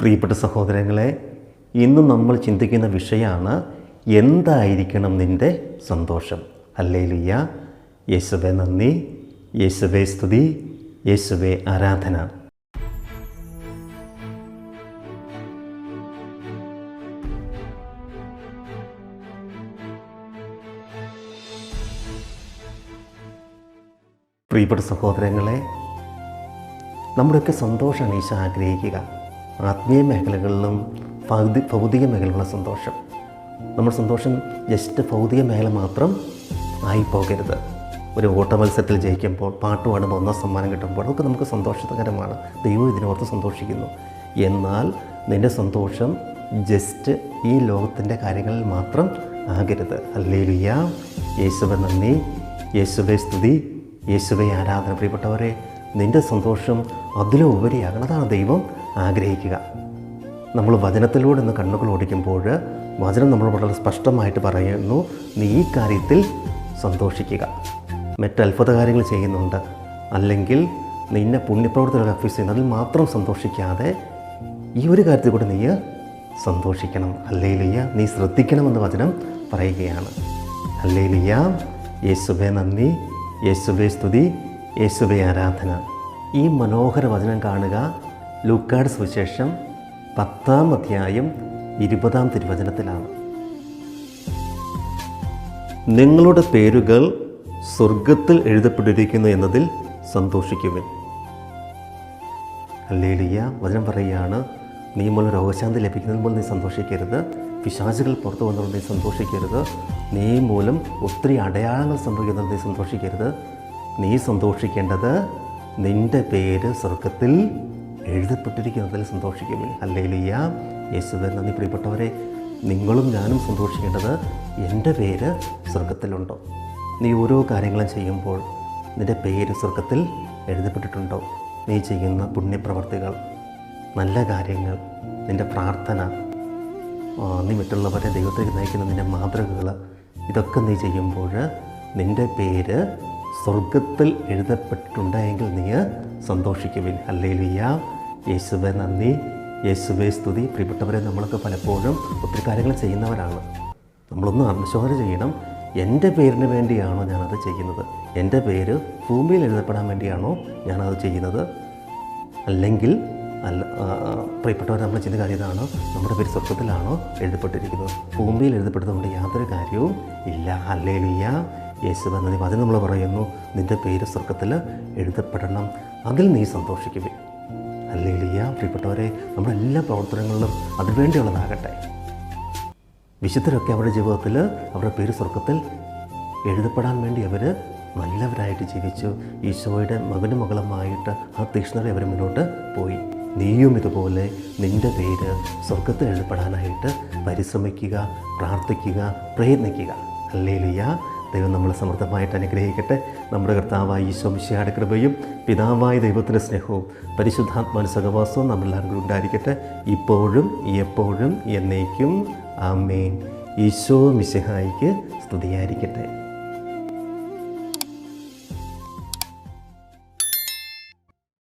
പ്രിയപ്പെട്ട സഹോദരങ്ങളെ ഇന്ന് നമ്മൾ ചിന്തിക്കുന്ന വിഷയമാണ് എന്തായിരിക്കണം നിന്റെ സന്തോഷം? അല്ലേലിയ യേശുവെ നന്ദി. യേശുവെ സ്തുതി. യേശുവെ ആരാധന. പ്രിയപ്പെട്ട സഹോദരങ്ങളെ നമ്മുടെയൊക്കെ സന്തോഷമാണ് ഈശോ ആഗ്രഹിക്കുക. ആത്മീയ മേഖലകളിലും ഭൗതി ഭൗതിക മേഖലകളിലുള്ള സന്തോഷം. നമ്മുടെ സന്തോഷം ജസ്റ്റ് ഭൗതിക മേഖല മാത്രം ആയിപ്പോകരുത്. ഒരു ഓട്ട മത്സരത്തിൽ ജയിക്കുമ്പോൾ പാട്ട് പാടുമ്പോൾ ഒന്നാം സമ്മാനം കിട്ടുമ്പോൾ അതൊക്കെ നമുക്ക് സന്തോഷകരമാണ്. ദൈവം ഇതിനോർത്ത് സന്തോഷിക്കുന്നു. എന്നാൽ നിന്റെ സന്തോഷം ജസ്റ്റ് ഈ ലോകത്തിന്റെ കാര്യങ്ങളിൽ മാത്രം ആകരുത്. അല്ലേലുയ്യ യേശുവെ നന്ദി. യേശുവെ സ്തുതി. യേശുവെ ആരാധന. പ്രിയപ്പെട്ടവരെ നിന്റെ സന്തോഷം അതിലും ഉപരിയാകണം അതാണ് ദൈവം ആഗ്രഹിക്കുക. നമ്മൾ വചനത്തിലൂടെ ഇന്ന് കണ്ണുകൾ ഓടിക്കുമ്പോൾ വചനം നമ്മൾ വളരെ സ്പഷ്ടമായിട്ട് പറയുന്നു. നീ ഈ കാര്യത്തിൽ സന്തോഷിക്കുക. മറ്റ് അത്ഭുത കാര്യങ്ങൾ ചെയ്യുന്നുണ്ട്. അല്ലെങ്കിൽ നിന്നെ പുണ്യപ്രവർത്തനങ്ങൾ അഫീസ് ചെയ്യുന്നു അതിൽ മാത്രം സന്തോഷിക്കാതെ ഈ ഒരു കാര്യത്തിൽ കൂടെ നീ സന്തോഷിക്കണം. അല്ലേലിയ നീ ശ്രദ്ധിക്കണമെന്ന് വചനം പറയുകയാണ്. അല്ലേലിയ യേശുബേ നന്ദി. യേശുബേ സ്തുതി. യേശുബേ ആരാധന. ഈ മനോഹര വചനം കാണുക. ലൂക്കാട് സുവിശേഷം പത്താം അധ്യായം ഇരുപതാം തിരുവചനത്തിലാണ്. നിങ്ങളുടെ പേരുകൾ സ്വർഗത്തിൽ എഴുതപ്പെട്ടിരിക്കുന്നു എന്നതിൽ സന്തോഷിക്കുവിൻ. അല്ലേലിയ വചനം പറയുകയാണ് നീ മൂലം രോഗശാന്തി ലഭിക്കുന്നത് മൂലം നീ സന്തോഷിക്കരുത്. പിശാചുകൾ പുറത്തു വന്നതുകൊണ്ട് നീ സന്തോഷിക്കരുത്. നീ മൂലം ഒത്തിരി അടയാളങ്ങൾ സംഭവിക്കുന്നത് നീ സന്തോഷിക്കരുത്. നീ സന്തോഷിക്കേണ്ടത് നിന്റെ പേര് സ്വർഗത്തിൽ എഴുതപ്പെട്ടിരിക്കുന്നതിൽ സന്തോഷിക്കുവിൻ. അല്ലേലിയ യേശുവെ നന്ദി പ്രിയപ്പെട്ടവരെ. നിങ്ങളും ഞാനും സന്തോഷിക്കേണ്ടത് എന്റെ പേര് സ്വർഗത്തിലുണ്ടോ നീ ഓരോ കാര്യങ്ങളും ചെയ്യുമ്പോൾ നിന്റെ പേര് സ്വർഗത്തിൽ എഴുതപ്പെട്ടിട്ടുണ്ടോ? നീ ചെയ്യുന്ന പുണ്യപ്രവർത്തികൾ നല്ല കാര്യങ്ങൾ നിന്റെ പ്രാർത്ഥന നീ മറ്റുള്ളവരെ ദൈവത്തേക്ക് നയിക്കുന്ന നിന്റെ മാതൃകകൾ ഇതൊക്കെ നീ ചെയ്യുമ്പോൾ നിന്റെ പേര് സ്വർഗത്തിൽ എഴുതപ്പെട്ടിട്ടുണ്ടെങ്കിൽ നീ സന്തോഷിക്കുവിൻ. അല്ലേലിയ യേശുവെ നന്ദി. യേശുവെ സ്തുതി. പ്രിയപ്പെട്ടവരെ നമ്മളൊക്കെ പലപ്പോഴും ഒത്തിരി കാര്യങ്ങൾ ചെയ്യുന്നവരാണ്. നമ്മളൊന്ന് ആത്മശോധന ചെയ്യണം. എന്റെ പേരിന് വേണ്ടിയാണോ ഞാനത് ചെയ്യുന്നത്? എന്റെ പേര് ഭൂമിയിൽ എഴുതപ്പെടാൻ വേണ്ടിയാണോ ഞാനത് ചെയ്യുന്നത്? അല്ലെങ്കിൽ അല്ല പ്രിയപ്പെട്ടവർ നമ്മൾ ചെയ്യുന്ന കാര്യം ഇതാണ്. നമ്മുടെ പേര് സ്വർഗത്തിലാണോ എഴുതപ്പെട്ടിരിക്കുന്നത്? ഭൂമിയിൽ എഴുതപ്പെടുന്നതുകൊണ്ട് യാതൊരു കാര്യവും ഇല്ല. അല്ലേലിയ യേശു നദി അതിന് നമ്മൾ പറയുന്നു നിന്റെ പേര് സ്വർഗത്തിൽ എഴുതപ്പെടണം. അതിൽ നീ സന്തോഷിക്കുവേ അല്ലേലിയ പ്രിയപ്പെട്ടവരെ നമ്മുടെ എല്ലാ പ്രവർത്തനങ്ങളിലും അതിനുവേണ്ടിയുള്ളതാകട്ടെ. വിശുദ്ധരൊക്കെ അവരുടെ ജീവിതത്തിൽ അവരുടെ പേര് സ്വർഗത്തിൽ എഴുതപ്പെടാൻ വേണ്ടി അവർ നല്ലവരായിട്ട് ജീവിച്ചു. ഈശോയുടെ മകനും മകളുമായിട്ട് ആ തീക്ഷ്ണത അവർ മുന്നോട്ട് പോയി. നീയും ഇതുപോലെ നിന്റെ പേര് സ്വർഗത്തിൽ എഴുതപ്പെടാനായിട്ട് പരിശ്രമിക്കുക പ്രാർത്ഥിക്കുക പ്രയത്നിക്കുക. അല്ലേലിയ ദൈവം നമ്മളെ സമൃദ്ധമായിട്ട് അനുഗ്രഹിക്കട്ടെ. നമ്മുടെ കർത്താവായ ഈശോ മിശിയുടെ കൃപയും പിതാവായ ദൈവത്തിന്റെ സ്നേഹവും പരിശുദ്ധാത്മാന സഹവാസവും നമ്മളെല്ലാവരും കൂടി ഉണ്ടായിരിക്കട്ടെ. ഇപ്പോഴും എപ്പോഴും എന്നേക്കും. ആമേൻ. ഈശോ മിശിഹായിക്ക് സ്തുതിയായിരിക്കട്ടെ.